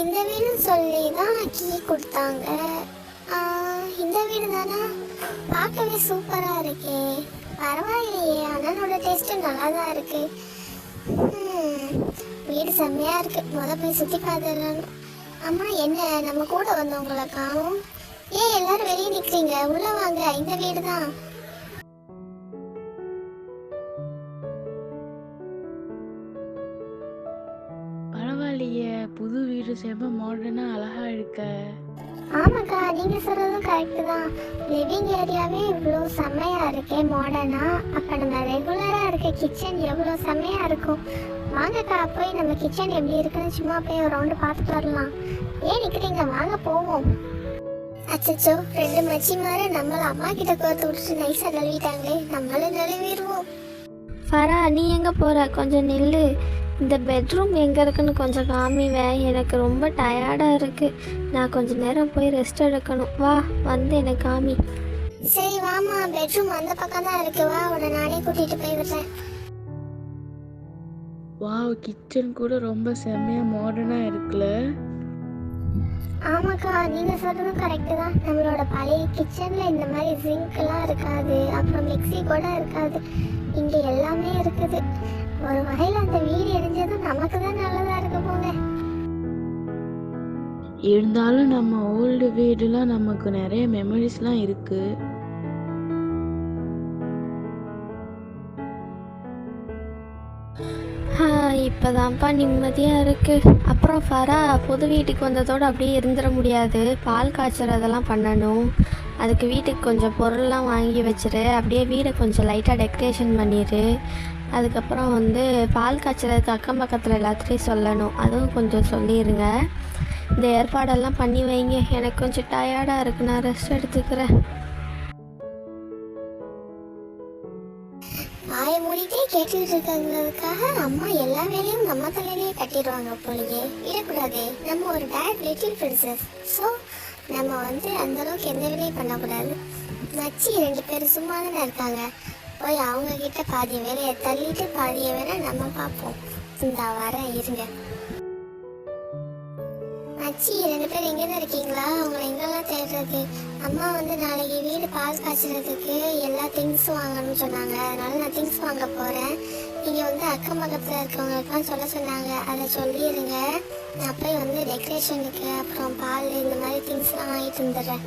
இந்த வீடுன்னு சொல்லி தான் கீ கொடுத்தாங்க. இந்த வீடு தானா பார்க்கவே சூப்பராக இருக்கே. பரவாயில்லையே அண்ணனோட டேஸ்ட்டு நல்லா தான் இருக்கு வீடு செம்மையாக இருக்கு. முத போய் சுற்றி பார்த்துடணும் அம்மா என்ன நம்ம கூட வந்தவங்களை காணும்? ஏன் எல்லாரும் வெளியே நிற்கிறீங்க உள்ளே வாங்க இந்த வீடு தான் பரவாயில்லையே புது வீடு செம்ம மாடர்னா அழகா இருக்க. ஆமாக்கா நீங்க சொல்றதும் கரெக்ட் தான். லிவிங் ஏரியாவே இவ்வளோ செம்மையா இருக்கே மாடர்னா அப்ப நம்ம ரெகுலரா இருக்க கிச்சன் எவ்வளோ செம்மையா இருக்கும்? வாங்கக்கா போய் நம்ம கிச்சன் எப்படி இருக்குன்னு சும்மா போய் ஒரு ரவுண்டு பார்த்துட்டு வரலாம். ஏன் நிக்கிறீங்க? வாங்க போவோம். அச்சச்சோ ரெண்டு மச்சி மாதிரி நம்மள அம்மா கிட்ட கோர்த்து விட்டுட்டு நைஸா கழுவிட்டாங்களே நம்மளும் கழுவிடுவோம். ஃபரா நீ எங்கே போகிற கொஞ்சம் நில்லு. இந்த பெட்ரூம் எங்கே இருக்குன்னு கொஞ்சம் காமிவேன் எனக்கு ரொம்ப டயர்டாக இருக்குது நான் கொஞ்சம் நேரம் போய் ரெஸ்ட் எடுக்கணும். வா வந்து எனக்கு காமி. சரி வாமா பெட்ரூம் அந்த பக்கம் தான் இருக்கு. வா உன்னை நானே கூட்டிட்டு போய் விடுறேன். வாவ் கிச்சன் கூட ரொம்ப செம்மையா மாடர்னா இருக்குல்ல. ஆமாக்கா நீங்க சொல்றதும் கரெக்ட் தான். நம்மளோட பழைய கிச்சன்ல இந்த மாதிரி சிங்க்லாம் இருக்காது. அப்புறம் மிக்ஸி கூட இருக்காது. இங்க எல்லாமே இருக்குது. ஒரு வகையில அந்த வீடு எரிஞ்சதும் நமக்கு தான் நல்லதா இருக்கு போங்க இருந்தாலும் நம்ம ஓல்டு வீடுலாம் நமக்கு நிறைய மெமரிஸ்லாம் இருக்கு. இப்போதான்ப்பா நிம்மதியாக இருக்குது அப்புறம் ஃபரா புது வீட்டுக்கு வந்ததோடு அப்படியே இருந்துட முடியாது. பால் காய்ச்சறதெல்லாம் பண்ணணும். அதுக்கு வீட்டுக்கு கொஞ்சம் பொருள்லாம் வாங்கி வச்சிரு. அப்படியே வீடை கொஞ்சம் லைட்டாக டெக்கரேஷன் பண்ணிடு அதுக்கப்புறம் வந்து பால் காய்ச்சறதுக்கு அக்கம் பக்கத்தில் எல்லாத்துலேயும் சொல்லணும். அதுவும் கொஞ்சம் சொல்லிடுங்க இந்த ஏற்பாடெல்லாம் பண்ணி வைங்க. எனக்கு கொஞ்சம் டயர்டாக இருக்கு. நான் ரெஸ்ட் எடுத்துக்கிறேன். வாயை மூடிட்டே கேட்டுட்டு இருக்காங்கிறதுக்காக அம்மா எல்லா வேலையும் நம்ம தலையிலேயே கட்டிடுவாங்க போலயே. விடக்கூடாது. நம்ம ஒரு டேட் லிட்டில் பிரின்சஸ் ஸோ நம்ம வந்து அந்த அளவுக்கு எந்த வேலையும் பண்ணக்கூடாது. மச்சி ரெண்டு பேரும் சும்மா தானே இருக்காங்க. போய் அவங்க கிட்ட பாதி வேலையை தள்ளிட்டு பாதியை வேலை நம்ம பார்ப்போம். இந்த வர இருங்க. மச்சி ரெண்டு பேர் எங்கே தான் இருக்கீங்களா? உங்களை எங்கெல்லாம் தேடுறது? அம்மா வந்து நாளைக்கு வீடு பால் காய்ச்சறதுக்கு எல்லா திங்ஸ் வாங்கணும்னு சொன்னாங்க. அதனால நான் திங்ஸ் வாங்க போகிறேன் நீங்கள் வந்து அக்கம் பக்கத்தில் இருக்கவங்களுக்குலாம் சொல்ல சொன்னாங்க. அதை சொல்லிடுங்க நான் போய் வந்து டெக்கரேஷனுக்கு அப்புறம் பால் இந்த மாதிரி திங்ஸ்லாம் வாங்கிட்டு வந்துடுறேன்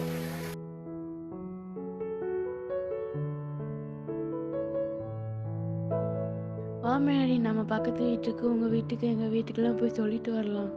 நம்ம பக்கத்து வீட்டுக்கு உங்க வீட்டுக்கு எங்க வீட்டுக்கெல்லாம் போய் சொல்லிட்டு வரலாம்.